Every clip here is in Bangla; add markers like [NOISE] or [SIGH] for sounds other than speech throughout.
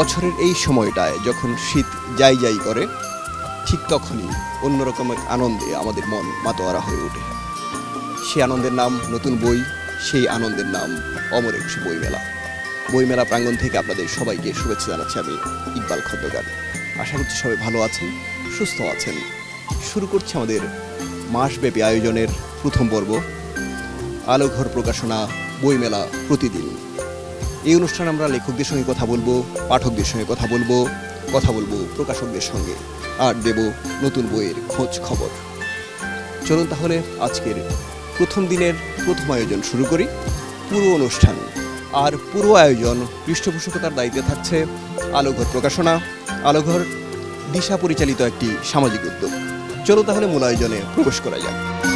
বছরের এই সময়টায় যখন শীত যাই যাই করে, ঠিক তখনই অন্যরকম এক আনন্দে আমাদের মন মাতোয়ারা হয়ে ওঠে। সেই আনন্দের নাম নতুন বই, সেই আনন্দের নাম অমর একুশে বইমেলা। বইমেলা প্রাঙ্গণ থেকে আপনাদের সবাইকে শুভেচ্ছা জানাচ্ছি আমি ইকবাল খন্দকার আশা করছি সবাই ভালো আছেন, সুস্থ আছেন। শুরু করছি আমাদের মাসব্যাপী আয়োজনের প্রথম পর্ব। আলোঘর প্রকাশনা বইমেলা প্রতিদিন। এই অনুষ্ঠানে আমরা লেখকদের সঙ্গে কথা বলব, পাঠকদের সঙ্গে কথা বলব কথা বলব প্রকাশকদের সঙ্গে। আর দেব নতুন বইয়ের খোঁজ খবর। চলুন তাহলে আজকের প্রথম দিনের প্রথম আয়োজন শুরু করি। পুরো অনুষ্ঠান। আর পুরো আয়োজন পৃষ্ঠপোষকতার দায়িত্বে থাকছে আলোঘর প্রকাশনা। আলোঘর দিশা পরিচালিত একটি সামাজিক উদ্যোগ। চলো তাহলে মূল আয়োজনে প্রবেশ করা যাক।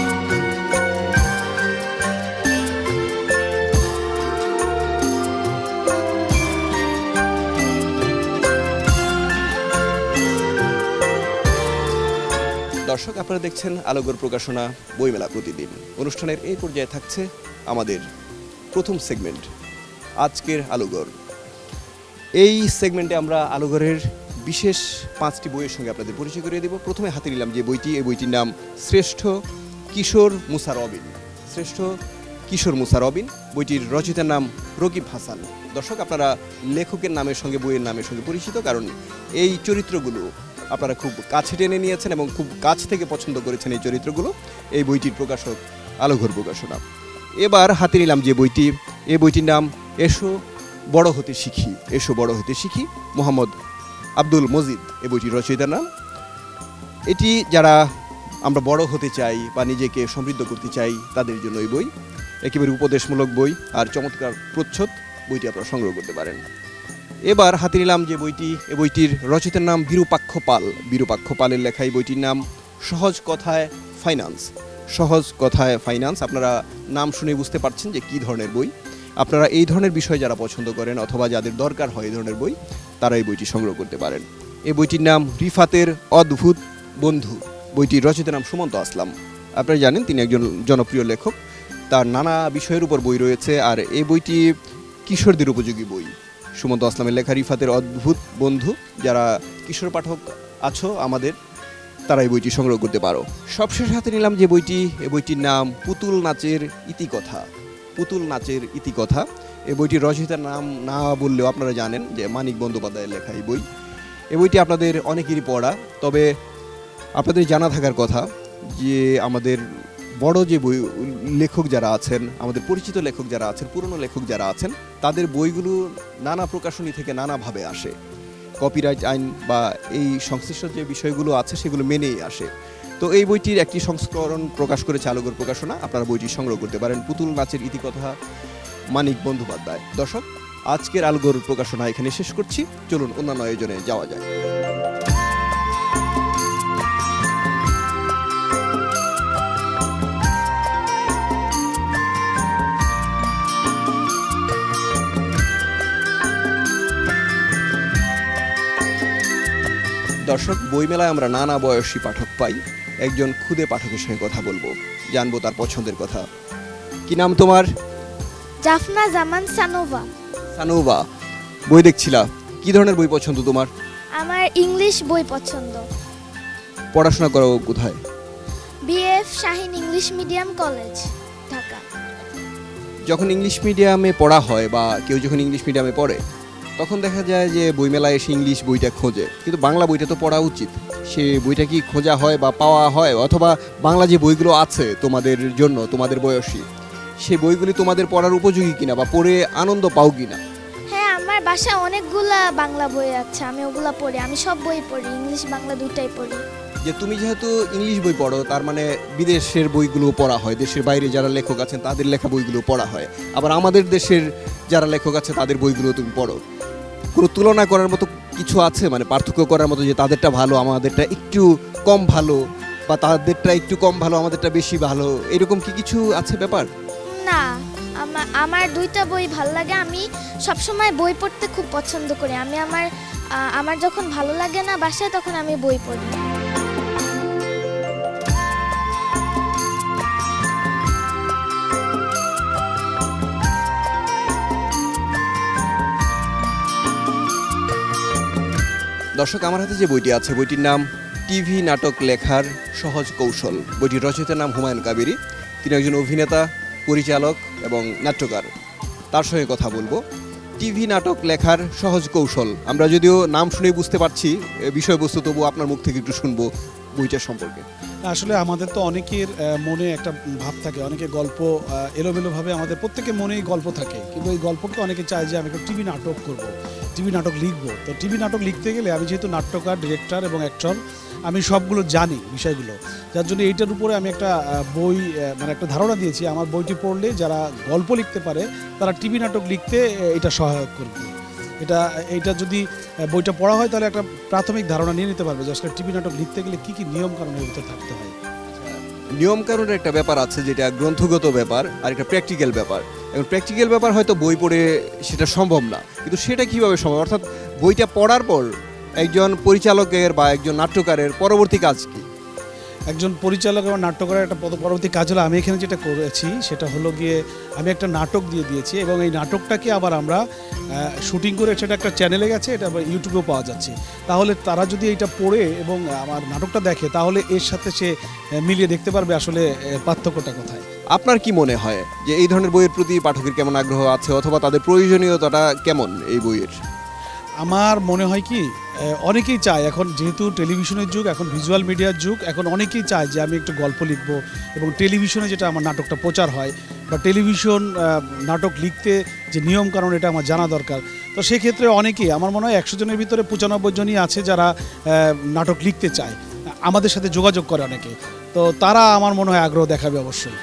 দর্শক, আপনারা দেখছেন আলোগর প্রকাশনা, বইমেলা প্রতিদিন। অনুষ্ঠানের এই পর্যায়ে থাকছে আমাদের প্রথম সেগমেন্ট, আজকের আলোগর। এই সেগমেন্টে আমরা আলোগরের বিশেষ পাঁচটি বইয়ের সঙ্গে আপনাদের পরিচয় করিয়ে দেব। প্রথমে হাতে নিলাম যে বইটি, এই বইটির নাম শ্রেষ্ঠ কিশোর মুসা রবিন। শ্রেষ্ঠ কিশোর মুসা রবিন, বইটির রচয়িতার নাম রকিব হাসান। দর্শক, আপনারা লেখকের নামের সঙ্গে, বইয়ের নামের সঙ্গে পরিচিত, কারণ এই চরিত্রগুলো আপনারা খুব কাছে টেনে নিয়েছেন এবং খুব কাছ থেকে পছন্দ করেছেন এই চরিত্রগুলো। এই বইটির প্রকাশক আলোঘর প্রকাশনা। এবার হাতে নিলাম যে বইটি এই বইটির নাম এসো বড় হতে শিখি, এসো বড় হতে শিখি, মোহাম্মদ আব্দুল মজিদ। এই বইটির রচয়িতার নাম। এটি যারা আমরা বড় হতে চাই বা নিজেকে সমৃদ্ধ করতে চাই, তাদের জন্য এই বই। একেবারে উপদেশমূলক বই আর চমৎকার প্রচ্ছদ। বইটি আপনারা সংগ্রহ করতে পারেন। এবার হাতে নিলাম যে বইটি এই বইটির রচিতার নাম বিরূপাক্ষ পাল বিরূপাক্ষ পালের লেখা এই বইটির নাম সহজ কথায় ফাইন্যান্স। সহজ কথায় ফাইন্যান্স, আপনারা নাম শুনে বুঝতে পারছেন যে কী ধরনের বই। আপনারা এই ধরনের বিষয় যারা পছন্দ করেন অথবা যাদের দরকার হয় এই ধরনের বই, তারা এই বইটি সংগ্রহ করতে পারেন। এই বইটির নাম রিফাতের অদ্ভুত বন্ধু। বইটির রচিতার নাম সুমন্ত আসলাম। আপনারা জানেন তিনি একজন জনপ্রিয় লেখক। তার নানা বিষয়ের উপর বই রয়েছে, আর এই বইটি কিশোরদের উপযোগী বই। সুমন্ত আসলামের লেখা রিফাতের অদ্ভুত বন্ধু। যারা কিশোর পাঠক আছো আমাদের তারা এই বইটি সংগ্রহ করতে পারো। সবশেষ হাতে নিলাম যে বইটি এই বইটির নাম পুতুল নাচের ইতিকথা। পুতুল নাচের ইতিকথা। এই বইটির রচয়িতার নাম না বললেও আপনারা জানেন যে মানিক বন্দ্যোপাধ্যায়ের লেখা এই বই। এই বইটি আপনাদের অনেকেরই পড়া, তবে আপনাদের জানা থাকার কথা যে আমাদের বড় যে বই, লেখক যারা আছেন, আমাদের পরিচিত লেখক যারা আছেন, পুরনো লেখক যারা আছেন, তাদের বইগুলো নানা প্রকাশনী থেকে নানাভাবে আসে। কপিরাইট আইন বা এই সংশ্লিষ্ট যে বিষয়গুলো আছে, সেগুলো মেনেই আসে। তো এই বইটির একটি সংস্করণ প্রকাশ করেছে আলোগর প্রকাশনা। আপনারা বইটি সংগ্রহ করতে পারেন। পুতুল নাচের ইতিকথা মানিক বন্দ্যোপাধ্যায়। দর্শক, আজকের আলোগর প্রকাশনা এখানে শেষ করছি। চলুন অন্যান্য আয়োজনে যাওয়া যায় দর্শক বইমেলায় আমরা নানা বয়সী পাঠক পাই। একজন খুদে পাঠকের সঙ্গে কথা বলব জানব তার পছন্দের কথা। কি নাম তোমার? জাফনা জামান সানোভা। সানোভা বই দেখছিলা? কি ধরনের বই পছন্দ তোমার? আমার ইংলিশ বই পছন্দ। পড়াশোনা করো কোথায়? BF Shaheen English medium college Dhaka. যখন ইংলিশ মিডিয়ামে পড়া হয় বা কেউ যখন ইংলিশ মিডিয়ামে পড়ে তখন দেখা যায় যে বইমেলায় এসে ইংলিশ বইটা খোঁজে। কিন্তু বাংলা বইটা তো পড়া উচিত। সে বইটা কি খোঁজা হয় বা পাওয়া হয়? অথবা বাংলা যে বইগুলো আছে তোমাদের জন্য তোমাদের বয়সী সে বইগুলি তোমাদের পড়ার উপযোগী কিনা বা পড়ে আনন্দ পাও কিনা? হ্যাঁ আমার বাসায় অনেকগুলা বাংলা বই আছে আমি ওগুলা পড়ি। আমি সব বই পড়ি ইংলিশ বাংলা দুইটাই পড়ি। যে তুমি যেহেতু ইংলিশ বই পড়ো তার মানে বিদেশের বইগুলো পড়া হয়। দেশের বাইরে যারা লেখক আছেন তাদের লেখা বইগুলো পড়া হয়। আবার আমাদের দেশের যারা লেখক আছে তাদের বইগুলো তুমি পড়ো। কোনো তুলনা করার মতো কিছু আছে? মানে পার্থক্য করার মতো যে তাদেরটা ভালো, আমাদেরটা একটু কম ভালো বা তাদেরটা একটু কম ভালো, আমাদেরটা বেশি ভালো, এরকম কি কিছু আছে ব্যাপার? না আমার আমার দুইটা বই ভালো লাগে। আমি সবসময় বই পড়তে খুব পছন্দ করি। আমি আমার আমার যখন ভালো লাগে না বাসায়, তখন আমি বই পড়ি। দর্শক, আমার হাতে যে বইটি আছে, বইটির নাম টিভি নাটক লেখার সহজ কৌশল। বইটির রচয়িতার নাম হুমায়ুন কাবেরী। তিনি একজন অভিনেতা, পরিচালক এবং নাট্যকার। তার সঙ্গে কথা বলব। টিভি নাটক লেখার সহজ কৌশল। আমরা যদিও নাম শুনেই বুঝতে পারছি বিষয়বস্তু, তবু আপনার মুখ থেকে একটু শুনব বইটার সম্পর্কে। আসলে আমাদের তো অনেকের মনে একটা ভাব থাকে। অনেকে গল্প এলোমেলোভাবে আমাদের প্রত্যেকের মনেই গল্প থাকে। কিন্তু এই গল্পকে অনেকে চায় যে, আমি একটা টিভি নাটক করব। টিভি নাটক লিখব। তো টিভি নাটক লিখতে গেলে আমি যেহেতু নাট্যকার, ডিরেক্টর এবং অ্যাক্টর, আমি সবগুলো জানি বিষয়গুলো। যার জন্য এইটার উপরে আমি একটা বই মানে একটা ধারণা দিয়েছি। আমার বইটি পড়লে যারা গল্প লিখতে পারে, তারা টিভি নাটক লিখতে এটা সহায়ক করবে। এটা এটা যদি বইটা পড়া হয়, তাহলে একটা প্রাথমিক ধারণা নিয়ে নিতে পারবে যে আসলে টিভি নাটক লিখতে গেলে কী কী নিয়ম কারণের ভিতরে থাকতে হয়। নিয়ম কানুনের একটা ব্যাপার আছে, যেটা গ্রন্থগত ব্যাপার আর একটা প্র্যাকটিক্যাল ব্যাপার। এবং প্র্যাকটিক্যাল ব্যাপার হয়তো বই পড়ে সেটা সম্ভব না, কিন্তু সেটা কীভাবে সম্ভব? অর্থাৎ বইটা পড়ার পর একজন পরিচালকের বা একজন নাট্যকারের পরবর্তী কাজ কি? একজন পরিচালক এবং নাট্যকারের একটা পদ- পরবর্তী কাজ হলো, আমি এখানে যেটা করেছি সেটা হলো গিয়ে আমি একটা নাটক দিয়ে দিয়েছি এবং এই নাটকটাকে আবার আমরা শুটিং করে সেটা একটা চ্যানেলে গেছে, এটা আবার ইউটিউবেও পাওয়া যাচ্ছে। তাহলে তারা যদি এটা পড়ে এবং আমার নাটকটা দেখে, তাহলে এর সাথে সে মিলিয়ে দেখতে পারবে আসলে পার্থক্যটা কোথায়। আপনার কি মনে হয় যে এই ধরনের বইয়ের প্রতি পাঠকের কেমন আগ্রহ আছে অথবা তাদের প্রয়োজনীয়তাটা কেমন এই বইয়ের? আমার মনে হয় কি অনেকেই চায় এখন যেহেতু টেলিভিশনের যুগ, এখন ভিজুয়াল মিডিয়ার যুগ, এখন অনেকেই চায় যে আমি একটু গল্প লিখব এবং টেলিভিশনে যেটা আমার নাটকটা প্রচার হয় বা টেলিভিশন নাটক লিখতে যে নিয়ম কারণ এটা আমার জানা দরকার। তো সেক্ষেত্রে অনেকেই, আমার মনে হয় একশো জনের ভিতরে পঁচানব্বই জনই আছে যারা নাটক লিখতে চায়। আমাদের সাথে যোগাযোগ করে অনেকে। তো তারা আমার মনে হয় আগ্রহ দেখাবে অবশ্যই।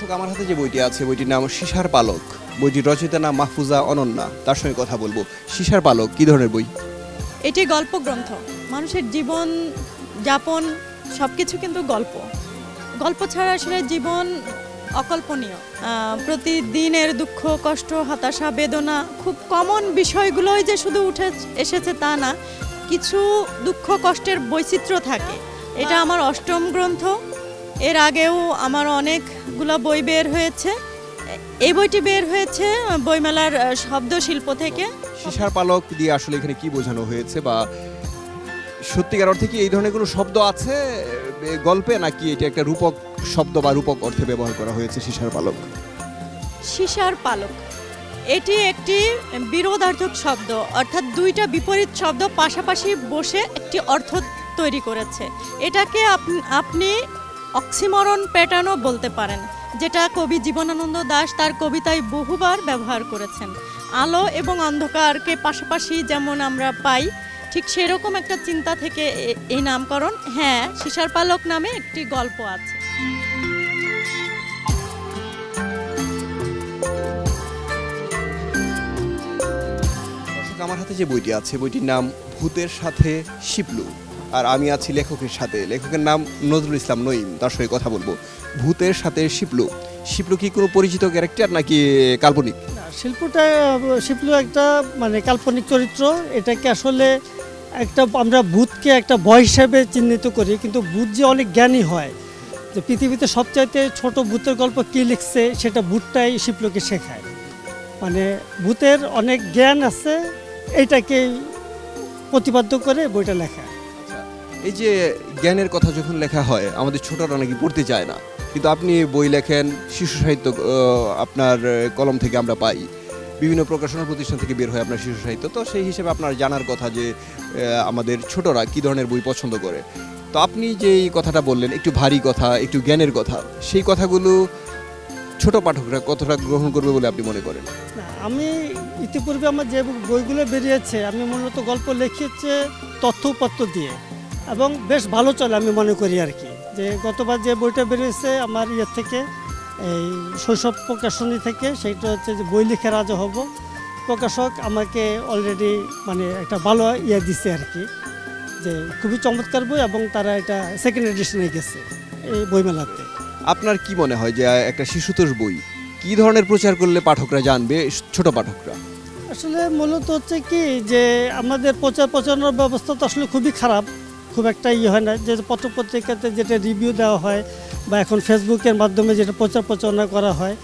দর্শক, আমার হাতে যে বইটি আছে, বইটির নাম সিসার পালক। বইটির রচয়িতার নাম মাহফুজা অনন্যা। তার সঙ্গে কথা বলব। সিসার পালক, কি ধরনের বই? এটি গল্প গ্রন্থ মানুষের জীবন, যাপন সব কিছু কিন্তু গল্প। গল্প ছাড়া আসলে জীবন অকল্পনীয়। প্রতিদিনের দুঃখ, কষ্ট, হতাশা, বেদনা, খুব কমন বিষয়গুলোই যে শুধু উঠে এসেছে তা না, কিছু দুঃখ, কষ্টের বৈচিত্র্য থাকে। এটা আমার অষ্টম গ্রন্থ। এর আগেও আমার অনেকগুলো বই বের হয়েছে। এই বইটি বের হয়েছে বইমেলার শব্দ শিল্প থেকে। সিসার পালক দিয়ে আসলে এখানে কি বোঝানো হয়েছে বা সত্যিকার অর্থে কি এই ধরনের কোনো শব্দ আছে? গল্পে নাকি এটা একটা রূপক শব্দ বা রূপক অর্থে ব্যবহার করা হয়েছে সিসার পালক? সীসার পালক। এটি একটি বিরোধার্থক শব্দ অর্থাৎ দুইটা বিপরীত শব্দ পাশাপাশি বসে একটি অর্থ তৈরি করেছে। এটাকে আপ- আপনি অক্সিমরণ প্যাটার্নও বলতে পারেন, যেটা কবি জীবনানন্দ দাশ তার কবিতায় বহুবার ব্যবহার করেছেন। আলো এবং অন্ধকারকে পাশাপাশি যেমন আমরা পাই, ঠিক সেরকম একটা চিন্তা থেকে এই নামকরণ হ্যাঁ সীসার পালক নামে একটি গল্প আছে। আমার হাতে যে বইটি আছে, বইটির নাম ভূতের সাথে শিপলু। আর আমি আছি লেখকের সাথে। লেখকের নাম নজরুল ইসলাম নঈম, তার সঙ্গে কথা বলব। ভূতের সাথে শিপলু শিপলু কি কোনো পরিচিত ক্যারেক্টার নাকি কাল্পনিক? শিল্পটা শিল্প একটা মানে কাল্পনিক চরিত্র। এটাকে আসলে একটা, আমরা ভূতকে একটা ভয় হিসাবে চিহ্নিত করি, কিন্তু ভূত যে অনেক জ্ঞানী হয়। যে পৃথিবীতে সবচাইতে ছোট ভূতের গল্প কী লিখছে, সেটা ভূতটাই শিল্পকে শেখায়। মানে ভূতের অনেক জ্ঞান আছে এইটাকেই প্রতিপাদ্য করে বইটা লেখা। এই যে জ্ঞানের কথা যখন লেখা হয়, আমাদের ছোটরা নাকি পড়তে চায় না। কিন্তু আপনি বই লেখেন, শিশু সাহিত্য আপনার কলম থেকে আমরা পাই। বিভিন্ন প্রকাশনা প্রতিষ্ঠান থেকে বের হয় আপনার শিশু সাহিত্য। তো সেই হিসেবে আপনার জানার কথা যে আমাদের ছোটরা কি ধরনের বই পছন্দ করে? তো আপনি যে এই কথাটা বললেন, একটু ভারী কথা, একটু জ্ঞানের কথা, সেই কথাগুলো ছোট পাঠকরা কতটা গ্রহণ করবে বলে আপনি মনে করেন? আমি ইতিপূর্বে আমার যে বইগুলো বেরিয়েছে, আমি মূলত গল্প লিখেছে তথ্যপত্র দিয়ে। এবং বেশ ভালো চলে আমি মনে করি আর কি। যে গতবার যে বইটা বেরিয়েছে আমার ইয়ের থেকে এই শৈশব প্রকাশনী থেকে সেইটা হচ্ছে যে বই লিখে রাজা হব। প্রকাশক আমাকে অলরেডি মানে একটা ভালো ইয়ে দিছে আর কি যে খুবই চমৎকার বই এবং তারা এটা সেকেন্ড এডিশনে গেছে এই বইমেলাতে। আপনার কি মনে হয় যে একটা শিশুতোষ বই কি ধরনের প্রচার করলে পাঠকরা জানবে ছোট পাঠকরা? আসলে মূলত হচ্ছে কি যে আমাদের প্রচার প্রচারণার ব্যবস্থা তো আসলে খুবই খারাপ। খুব একটা ইয়ে হয় না। যে পত্রপত্রিকাতে যেটা রিভিউ দেওয়া হয় বা এখন ফেসবুকের মাধ্যমে যেটা প্রচার প্রচারণা করা হয়,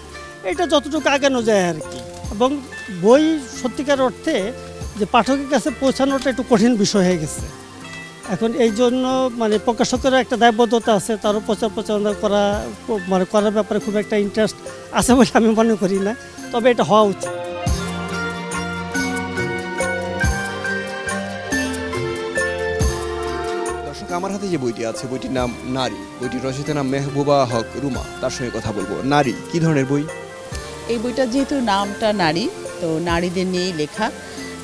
এটা যতটুকু আগানো যায় আর কি। এবং বই সত্যিকার অর্থে যে পাঠকের কাছে পৌঁছানোটা একটু কঠিন বিষয় হয়ে গেছে। এখন এই জন্য মানে প্রকাশকের একটা দায়বদ্ধতা আছে, তারও প্রচার প্রচারণা করা মানে করার ব্যাপারে খুব একটা ইন্টারেস্ট আছে বলে আমি মনে করি না। তবে এটা হওয়া উচিত। আমার হাতে যে বইটি আছে বইটির নাম নারী। বইটির রচিত নাম মেহবুবা হক রুমা। তার সঙ্গে কথা বলব। নারী কি ধরনের বই? এই বইটা যেহেতু নামটা নারী তো নারীদের নিয়েই লেখা।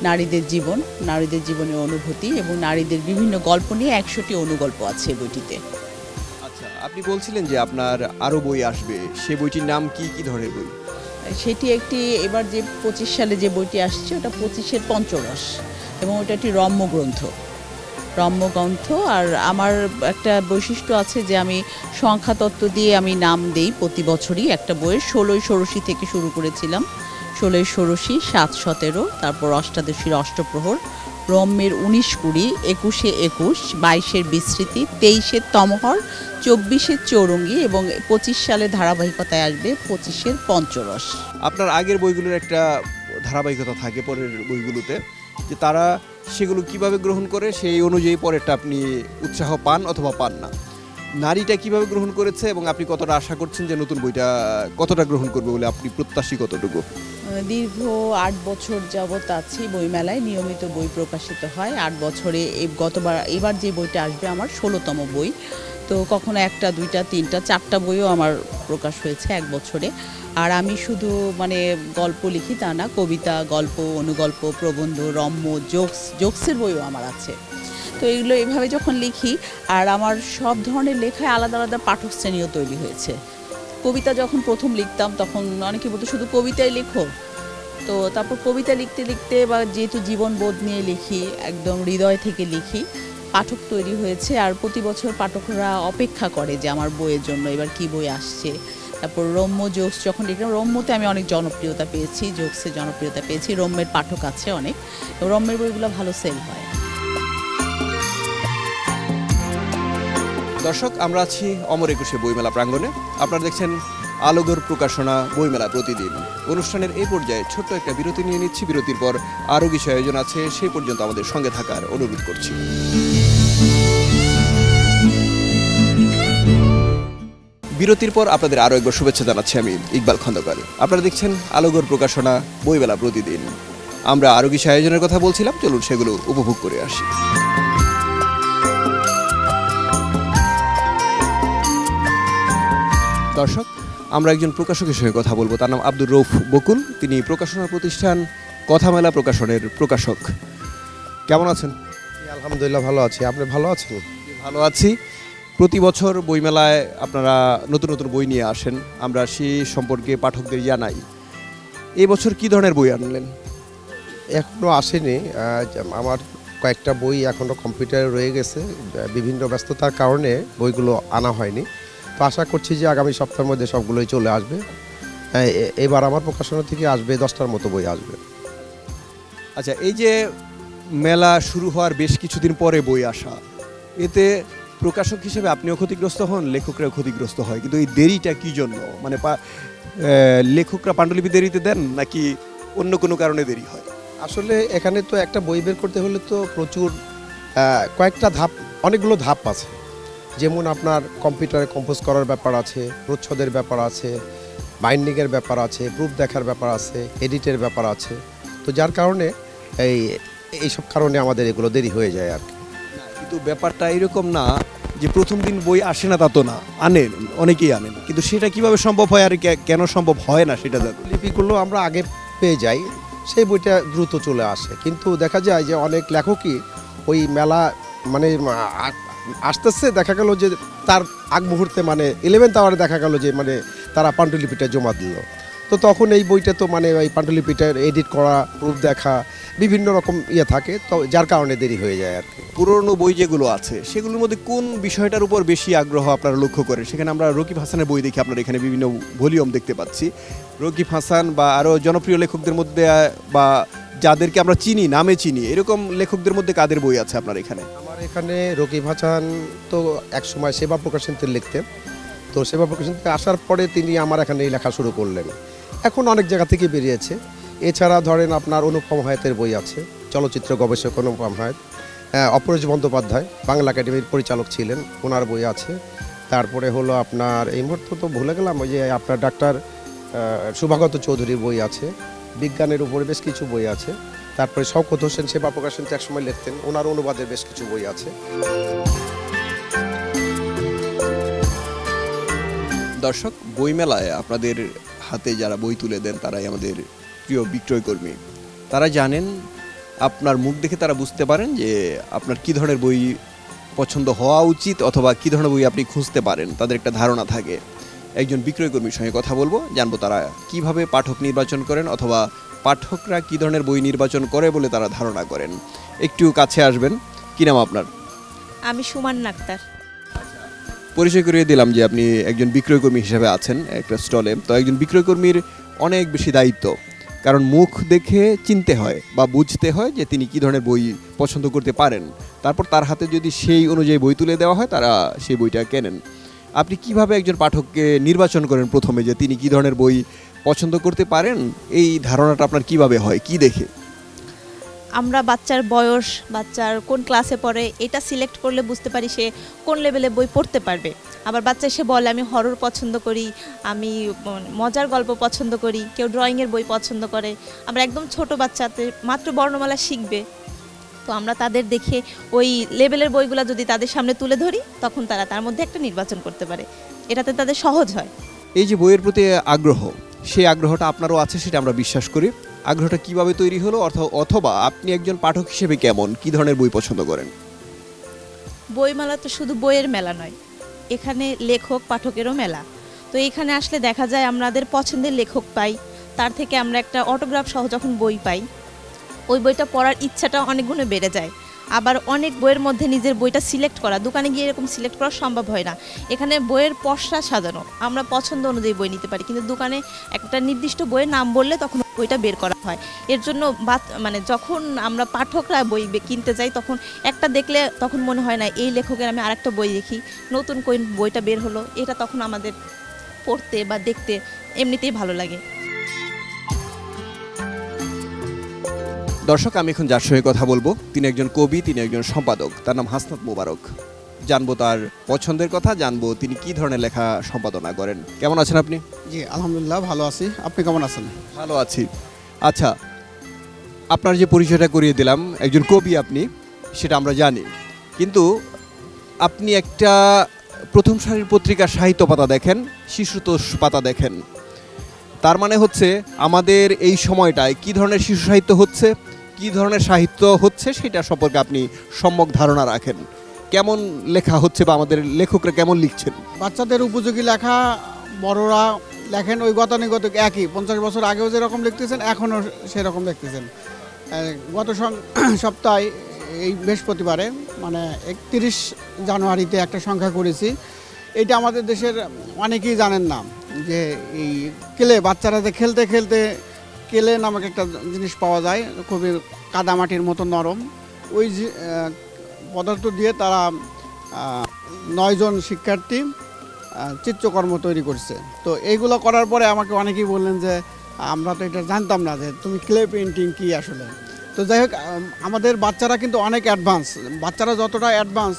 নারীদের জীবন নারীদের জীবনের অনুভূতি এবং নারীদের বিভিন্ন গল্প নিয়ে একশোটি অনুগল্প আছে বইটিতে। আচ্ছা আপনি বলছিলেন যে আপনার আরও বই আসবে। সে বইটির নাম কি কি ধরনের বই? সেটি একটি এবার যে পঁচিশ সালে যে বইটি আসছে ওটা পঁচিশের পঞ্চরস এবং ওটা একটি রম্য গ্রন্থ। রম্য গ্রন্থ আর আমার একটা বৈশিষ্ট্য আছে যে আমি সংখ্যাতত্ত্ব দিয়ে আমি নাম দেই প্রতি বছরই। একটা বইয়ের ষোলোই ষোড়শী থেকে শুরু করেছিলাম। ষোলোই ষোড়শী, সাত সতেরো, তারপর অষ্টাদশীর অষ্টপ্রহর রম্যের উনিশ কুড়ি, একুশে একুশ, বাইশের বিস্মৃতি তেইশের তমহর, চব্বিশের চৌরঙ্গি এবং পঁচিশ সালে ধারাবাহিকতায় আসবে পঁচিশের পঞ্চরস। আপনার আগের বইগুলোর একটা ধারাবাহিকতা থাকে পরের বইগুলোতে, যে তারা সেগুলো কীভাবে গ্রহণ করে, সেই অনুযায়ী পরেরটা আপনি উৎসাহ পান অথবা পান না। নারীটা কীভাবে গ্রহণ করেছে এবং আপনি কতটা আশা করছেন যে নতুন বইটা কতটা গ্রহণ করবে বলে আপনি প্রত্যাশী কতটুকু? দীর্ঘ আট বছর যাবৎ আছি বইমেলায়। নিয়মিত বই প্রকাশিত হয়। আট বছরে গতবার, এবার যে বইটা আসবে আমার ষোলোতম বই। তো কখনো একটা, দুইটা, তিনটা, চারটা বইও আমার প্রকাশ হয়েছে এক বছরে। আর আমি শুধু মানে গল্প লিখি তা না, কবিতা, গল্প, অনুগল্প, প্রবন্ধ, রম্য, জোকস, জোকসের বইও আমার আছে। তো এগুলো এভাবে যখন লিখি, আর আমার সব ধরনের লেখায় আলাদা আলাদা পাঠক শ্রেণীও তৈরি হয়েছে। কবিতা যখন প্রথম লিখতাম, তখন অনেকে বলতো, শুধু কবিতাই লেখো? তো তারপর কবিতা লিখতে লিখতে বা যেহেতু জীবনবোধ নিয়ে লিখি, একদম হৃদয় থেকে লিখি, পাঠক তৈরি হয়েছে। আর প্রতি বছর পাঠকরা অপেক্ষা করে যে আমার বইয়ের জন্য এবার কি বই আসছে। তারপর রম্য জোকস যখন লিখলাম রম্যতে আমি অনেক জনপ্রিয়তা পেয়েছি, জোকসে জনপ্রিয়তা পেয়েছি, রম্যের পাঠক আছে অনেক রম্যের বইগুলো ভালো সেল হয়। দর্শক, আমরা আছি অমর একুশে বইমেলা প্রাঙ্গণে। আপনারা দেখছেন আলোগর প্রকাশনা বইমেলা প্রতিদিন। অনুষ্ঠানের এই পর্যায়ে ছোট্ট একটা বিরতি নিয়ে নিচ্ছি। বিরতির পর আরও কিছু আয়োজন আছে সেই পর্যন্ত আমাদের সঙ্গে থাকার অনুরোধ করছি। বিরতির পর আপনাদের আরও একবার শুভেচ্ছা জানাচ্ছি আমি ইকবাল খন্দকার। আপনারা দেখছেন আলোগর প্রকাশনা বইবেলা প্রতিদিন। আমরা আরও কিছু আয়োজনের কথা বলছিলাম চলুন সেগুলো উপভোগ করে আসি। দর্শক আমরা একজন প্রকাশকের সঙ্গে কথা বলব। তার নাম আব্দুর রৌফ বকুল। তিনি প্রকাশনা প্রতিষ্ঠান কথামেলা প্রকাশনের প্রকাশক। কেমন আছেন? আলহামদুলিল্লাহ ভালো আছি। আপনি ভালো আছেন? ভালো আছি। প্রতি বছর বইমেলায় আপনারা নতুন নতুন বই নিয়ে আসেন। আমরা সে সম্পর্কে পাঠকদের জানাই। এই বছর কি ধরনের বই আনলেন? এখনও আসেনি। আমার কয়েকটা বই এখনও কম্পিউটারে রয়ে গেছে। বিভিন্ন ব্যস্ততার কারণে বইগুলো আনা হয়নি। তো আশা করছি যে আগামী সপ্তাহের মধ্যে সবগুলোই চলে আসবে। হ্যাঁ, এবার আমার প্রকাশনা থেকে আসবে দশটার মতো বই আসবে। আচ্ছা এই যে মেলা শুরু হওয়ার বেশ কিছুদিন পরে বই আসা এতে প্রকাশক হিসেবে আপনিও ক্ষতিগ্রস্ত হন লেখকরাও ক্ষতিগ্রস্ত হয়। কিন্তু এই দেরিটা কি জন্য? মানে লেখকরা পাণ্ডুলিপি দেরিতে দেন নাকি অন্য কোনো কারণে দেরি হয়? আসলে এখানে তো একটা বই বের করতে হলে তো প্রচুর কয়েকটা ধাপ অনেকগুলো ধাপ আছে। যেমন আপনার কম্পিউটারে কম্পোজ করার ব্যাপার আছে প্রচ্ছদের ব্যাপার আছে বাইন্ডিংয়ের ব্যাপার আছে প্রুফ দেখার ব্যাপার আছে এডিটের ব্যাপার আছে। তো যার কারণে এই এইসব কারণে আমাদের এগুলো দেরি হয়ে যায় আর কি। কিন্তু ব্যাপারটা এরকম না যে প্রথম দিন বই আসে না তা তো না। আনেন, অনেকেই আনেন। কিন্তু সেটা কীভাবে সম্ভব হয় আর কেন সম্ভব হয় না সেটা লিপিগুলো আমরা আগে পেয়ে যাই, সেই বইটা দ্রুত চলে আসে। কিন্তু দেখা যায় যে অনেক লেখকই ওই মেলা মানে আ- আসতেছে, দেখা গেল যে তার আগ মুহূর্তে মানে ইলেভেন্থ আওয়ারে দেখা গেল যে মানে তারা পাণ্ডুলিপিটা জমা দিল। তো তখন এই বইটা তো মানে ওই পাণ্ডুলিপিটা এডিট করা প্রুফ দেখা বিভিন্ন রকম ইয়ে থাকে তো যার কারণে দেরি হয়ে যায় আর কি। পুরনো বই যেগুলো আছে সেগুলোর মধ্যে কোন বিষয়টার উপর বেশি আগ্রহ আপনারা লক্ষ্য করেন? সেখানে আমরা রকিব হাসানের বই দেখি আপনার এখানে বিভিন্ন ভলিউম দেখতে পাচ্ছি। রকিব হাসান বা আরও জনপ্রিয় লেখকদের মধ্যে বা যাদেরকে আমরা চিনি নামে চিনি এরকম লেখকদের মধ্যে কাদের বই আছে আপনার এখানে? আমার এখানে রকিব হাসান তো একসময় সেবা প্রকাশনীতে লিখতেন। তো সেবা প্রকাশনীতে আসার পরে তিনি আমার এখানে এই লেখা শুরু করলেন। এখন অনেক জায়গা থেকে বেরিয়েছে। এছাড়া ধরেন আপনার অনুপম হায়াতের বই আছে চলচ্চিত্র গবেষক অনুপম হায়াত হ্যাঁ, অপরেশ বন্দ্যোপাধ্যায় বাংলা একাডেমির পরিচালক ছিলেন ওনার বই আছে। তারপরে হলো আপনার এই মুহূর্তে তো ভুলে গেলাম ওই যে আপনার ডাক্তার শুভাগত চৌধুরীর বই আছে বিজ্ঞানের উপরে বেশ কিছু বই আছে। তারপরে শওকত হোসেন সেবা প্রকাশনীতে একসময় লিখতেন ওনার অনুবাদের বেশ কিছু বই আছে। দর্শক বইমেলায় আপনাদের হাতে যারা বই তুলে দেন, তারাই আমাদের প্রিয় বিক্রয়কর্মী তারা জানেন, আপনার মুখ দেখে তারা বুঝতে পারেন যে আপনার কি ধরনের বই পছন্দ হওয়া উচিত অথবা কি ধরনের বই আপনি খুঁজতে পারেন। তাদের একটা ধারণা থাকে। একজন বিক্রয়কর্মীর সঙ্গে কথা বলব, জানব তারা কীভাবে পাঠক নির্বাচন করেন অথবা পাঠকরা কি ধরনের বই নির্বাচন করে বলে তারা ধারণা করেন। একটু কাছে আসবেন। কি নাম আপনার? আমি সুমান নাক্তার। পরিচয় করিয়ে দিলাম যে আপনি একজন বিক্রয়কর্মী হিসেবে আছেন একটা স্টলে। তো একজন বিক্রয়কর্মীর অনেক বেশি দায়িত্ব, কারণ মুখ দেখে চিনতে হয় বা বুঝতে হয় যে তিনি কি ধরনের বই পছন্দ করতে পারেন। তারপর তার হাতে যদি সেই অনুযায়ী বই তুলে দেওয়া হয়, তারা সেই বইটা কেনেন। আপনি কীভাবে একজন পাঠককে নির্বাচন করেন প্রথমে যে তিনি কি ধরনের বই পছন্দ করতে পারেন? এই ধারণাটা আপনার কীভাবে হয়? কি দেখে? আমরা বাচ্চার বয়স, বাচ্চার কোন ক্লাসে পড়ে, এটা সিলেক্ট করলে বুঝতে পারি সে কোন লেভেলে বই পড়তে পারবে। আবার বাচ্চা এসে বলে, আমি হরর পছন্দ করি, আমি মজার গল্প পছন্দ করি, কেউ ড্রয়িংয়ের বই পছন্দ করে। আমরা একদম ছোট বাচ্চাতে মাত্র বর্ণমালা শিখবে। তো আমরা তাদের দেখে ওই লেভেলের বইগুলো যদি তাদের সামনে তুলে ধরি, তখন তারা তার মধ্যে একটা নির্বাচন করতে পারে। এটাতে তাদের সহজ হয়। এই যে বইয়ের প্রতি আগ্রহ, সেই আগ্রহটা আপনারও আছে সেটা আমরা বিশ্বাস করি। আগ্রহটা কীভাবে তৈরি হলো? অথ- অথবা আপনি একজন পাঠক হিসেবে কেমন? কি ধরনের বই পছন্দ করেন? বইমেলা তো শুধু বইয়ের মেলা নয়। এখানে লেখক পাঠকেরও মেলা। তো এখানে আসলে দেখা যায় আমাদের পছন্দের লেখক পাই। তার থেকে আমরা একটা অটোগ্রাফ সহ যখন বই পাই, ওই বইটা পড়ার ইচ্ছাটা অনেক গুণে বেড়ে যায়। আবার অনেক বইয়ের মধ্যে নিজের বইটা সিলেক্ট করা, দোকানে গিয়ে এরকম সিলেক্ট করা সম্ভব হয় না। এখানে বইয়ের পশরা সাজানো, আমরা পছন্দ অনুযায়ী বই নিতে পারি, কিন্তু দোকানে একটা নির্দিষ্ট বইয়ের নাম বললে তখন বইটা বের করা হয়। এর জন্য মানে যখন আমরা পাঠকরা বই কিনতে যাই, তখন একটা দেখলে তখন মনে হয় না, এই লেখকের আমি আরেকটা বই দেখি, নতুন কোন বইটা বের হলো, এটা তখন আমাদের পড়তে বা দেখতে এমনিতেই ভালো লাগে। দর্শক আমি এখন যার সঙ্গে কথা বলব তিনি একজন কবি তিনি একজন সম্পাদক তার নাম হাসনাত মোবারক। জানব তার পছন্দের কথা জানব তিনি কি ধরনের লেখা সম্পাদনা করেন। কেমন আছেন আপনি? জি আলহামদুলিল্লাহ ভালো আছি। আপনি কেমন আছেন? ভালো আছি। আচ্ছা আপনার যে পরিচয়টা করিয়ে দিলাম একজন কবি আপনি সেটা আমরা জানি। কিন্তু আপনি একটা প্রথম সারির পত্রিকার সাহিত্য পাতা দেখেন শিশুতোষ পাতা দেখেন। তার মানে হচ্ছে আমাদের এই সময়টায় কি ধরনের শিশু সাহিত্য হচ্ছে? কি ধরনের সাহিত্য হচ্ছে সেটা সম্পর্কে আপনি সম্যক ধারণা রাখেন। কেমন লেখা হচ্ছে বা আমাদের লেখকরা কেমন লিখছেন? বাচ্চাদের উপযোগী লেখা, বড়রা লেখেন ওই গতানুগতিক একই। পঞ্চাশ বছর আগেও যেরকম লিখতেছেন, এখনও সেরকম লিখতেছেন। গত [CLEARS THROAT] সপ্তাহে, এই বৃহস্পতিবারে মানে একত্রিশ জানুয়ারিতে একটা সংখ্যা করেছি। এটা আমাদের দেশের অনেকেই জানেন না যে এই কেলে বাচ্চারা যে খেলতে খেলতে কেলে নামক একটা জিনিস পাওয়া যায়, খুবই কাদামাটির মতো নরম। ওই পদার্থ দিয়ে তারা নয়জন শিক্ষার্থী চিত্রকর্ম তৈরি করছে। তো এইগুলো করার পরে আমাকে অনেকেই বললেন যে, আমরা তো এটা জানতাম না যে তুমি ক্লে পেন্টিং কি আসলে? তো যাই হোক আমাদের বাচ্চারা কিন্তু অনেক অ্যাডভান্স। বাচ্চারা যতটা অ্যাডভান্স,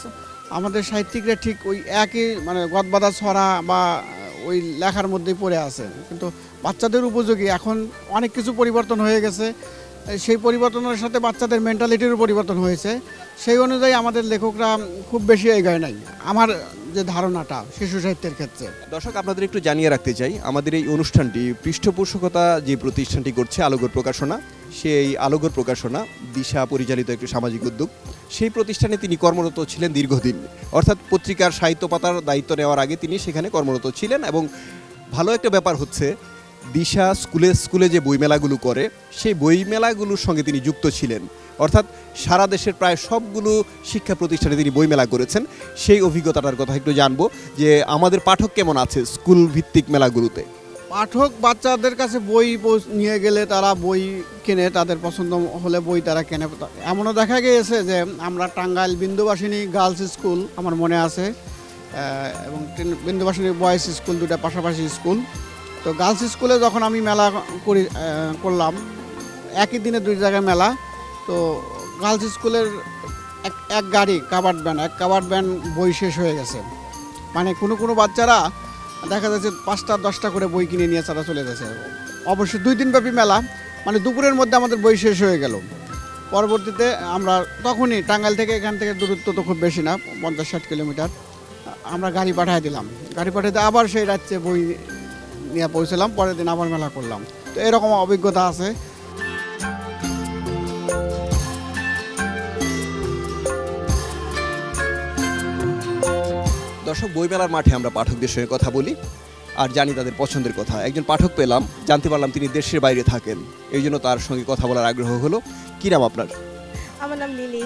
আমাদের সাহিত্যিকরা ঠিক ওই একই মানে গদবাদা ছড়া বা ওই লেখার মধ্যেই পড়ে আছে। কিন্তু বাচ্চাদের উপযোগী। এখন অনেক কিছু পরিবর্তন হয়ে গেছে। সেই পরিবর্তনের সাথে বাচ্চাদের মেন্টালিটিরও পরিবর্তন হয়েছে। সেই অনুযায়ী আমাদের লেখকরা খুব বেশি এগোয় নাই। আমার যে ধারণাটা শিশু সাহিত্যের ক্ষেত্রে। দর্শক, আপনাদের একটু জানিয়ে রাখতে চাই, আমাদের এই অনুষ্ঠানটি পৃষ্ঠপোষকতা যে প্রতিষ্ঠানটি করছে, আলোগর প্রকাশনা, সেই আলোগর প্রকাশনা, দিশা পরিচালিত একটি সামাজিক উদ্যোগ। সেই প্রতিষ্ঠানে তিনি কর্মরত ছিলেন দীর্ঘদিন। অর্থাৎ পত্রিকার সাহিত্য পাতার দায়িত্ব নেওয়ার আগে তিনি সেখানে কর্মরত ছিলেন এবং ভালো একটা ব্যাপার হচ্ছে দিশা স্কুলে স্কুলে যে বইমেলাগুলো করে, সেই বইমেলাগুলোর সঙ্গে তিনি যুক্ত ছিলেন। অর্থাৎ সারা দেশের প্রায় সবগুলো শিক্ষা প্রতিষ্ঠানে তিনি বইমেলা করেছেন। সেই অভিজ্ঞতাটার কথা একটু জানব যে আমাদের পাঠক কেমন আছে স্কুল ভিত্তিক মেলাগুলোতে? পাঠক বাচ্চাদের কাছে বই নিয়ে গেলে তারা বই কেনে, তাদের পছন্দ হলে বই তারা কেনে। এমনও দেখা গিয়েছে যে আমরা টাঙ্গাইল বিন্দুবাসিনী গার্লস স্কুল আমার মনে আছে এবং বিন্দুবাসিনী বয়েজ স্কুল দুটা পাশাপাশি স্কুল। তো গার্লস স্কুলে যখন আমি মেলা করি করলাম, একই দিনে দুই জায়গায় মেলা, তো গার্লস স্কুলের এক এক গাড়ি কাবার্ড ব্যান এক কাবার্ড ব্যান বই শেষ হয়ে গেছে। মানে কোনো কোনো বাচ্চারা দেখা যাচ্ছে পাঁচটা, দশটা করে বই কিনে নিয়ে তারা চলে যাচ্ছে অবশ্যই দুই দিনব্যাপী মেলা মানে দুপুরের মধ্যে আমাদের বই শেষ হয়ে গেল। পরবর্তীতে আমরা তখনই টাঙ্গাইল থেকে এখান থেকে দূরত্ব তো খুব বেশি না, পঞ্চাশ ষাট কিলোমিটার, আমরা গাড়ি পাঠিয়ে দিলাম। গাড়ি পাঠাতে আবার সেই রাত্রে বই নিয়ে পৌঁছলাম পরের দিন আবার মেলা করলাম। তো এরকম অভিজ্ঞতা আছে। দর্শক বইমেলার মাঠে আমরা পাঠকদের সঙ্গে কথা বলি আর জানি তাদের পছন্দের কথা। একজন পাঠক পেলাম জানতে পারলাম তিনি দেশের বাইরে থাকেন। এই জন্য তার সঙ্গে কথা বলার আগ্রহ হলো। কী নাম আপনার? আমার নাম লিলি।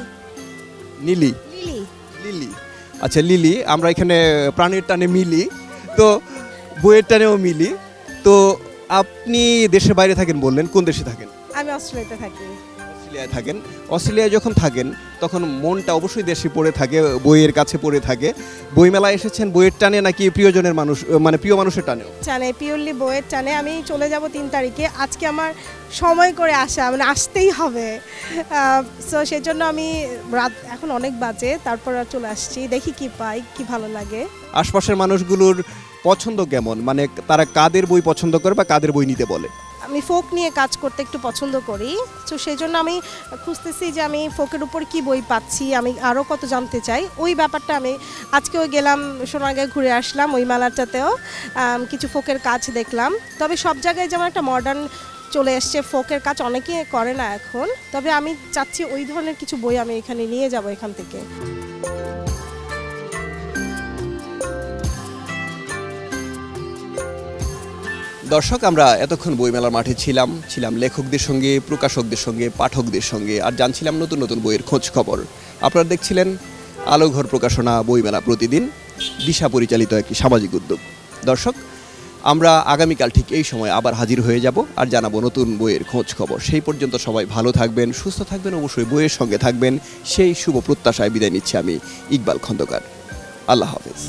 নীলি লিলি। লিলি। আচ্ছা লিলি আমরা এখানে প্রাণের টানে মিলি। তো বইয়ের টানেও মিলি। তো আপনি দেশের বাইরে থাকেন বললেন কোন দেশে থাকেন? আমি অস্ট্রেলিয়াতে থাকি। অস্ট্রেলিয়ায় থাকেন। অস্ট্রেলিয়ায় যখন থাকেন তখন মনটা অবশ্যই দেশে পড়ে থাকে বইয়ের কাছে পড়ে থাকে। বইমেলায় এসেছেন বইয়ের টানে নাকি প্রিয়জনের মানুষ মানে প্রিয় মানুষের টানেও? টানে পিওরলি বইয়ের টানে। আমি চলে যাব তিন তারিখে। আজকে আমার সময় করে আসা মানে আসতেই হবে। সো সেই জন্য আমি রাত এখন অনেক বাজে তারপর আর চলে আসছি। দেখি কি পাই কি ভালো লাগে। আশপাশের মানুষগুলোর পছন্দ কেমন? মানে তারা কাদের বই পছন্দ করে বা কাদের বই নিতে বলে? আমি ফোক নিয়ে কাজ করতে একটু পছন্দ করি। তো সেই জন্য আমি খুঁজতেছি যে আমি ফোকের উপর কি বই পাচ্ছি, আমি আরও কত জানতে চাই। ওই ব্যাপারটা আমি আজকেও গেলাম সোনাগায় ঘুরে আসলাম ওই মেলাটাতেও। কিছু ফোকের কাজ দেখলাম। তবে সব জায়গায় যেমন একটা মডার্ন চলে এসছে, ফোকের কাজ অনেকে করে না এখন। তবে আমি চাচ্ছি ওই ধরনের কিছু বই আমি এখানে নিয়ে যাব এখান থেকে। দর্শক, আমরা এতক্ষণ বইমেলার মাঠে ছিলাম। ছিলাম লেখকদের সঙ্গে, প্রকাশকদের সঙ্গে, পাঠকদের সঙ্গে আর জানছিলাম নতুন নতুন বইয়ের খোঁজ খবর। আপনারা দেখছিলেন আলোঘর প্রকাশনা বইমেলা প্রতিদিন, দিশা পরিচালিত একটি সামাজিক উদ্যোগ। দর্শক, আমরা আগামীকাল ঠিক এই সময় আবার হাজির হয়ে যাব আর জানাব নতুন বইয়ের খোঁজ খবর। সেই পর্যন্ত সবাই ভালো থাকবেন, সুস্থ থাকবেন, অবশ্যই বইয়ের সঙ্গে থাকবেন। সেই শুভ প্রত্যাশায় বিদায় নিচ্ছি আমি, ইকবাল খন্দকার। আল্লাহ হাফেজ।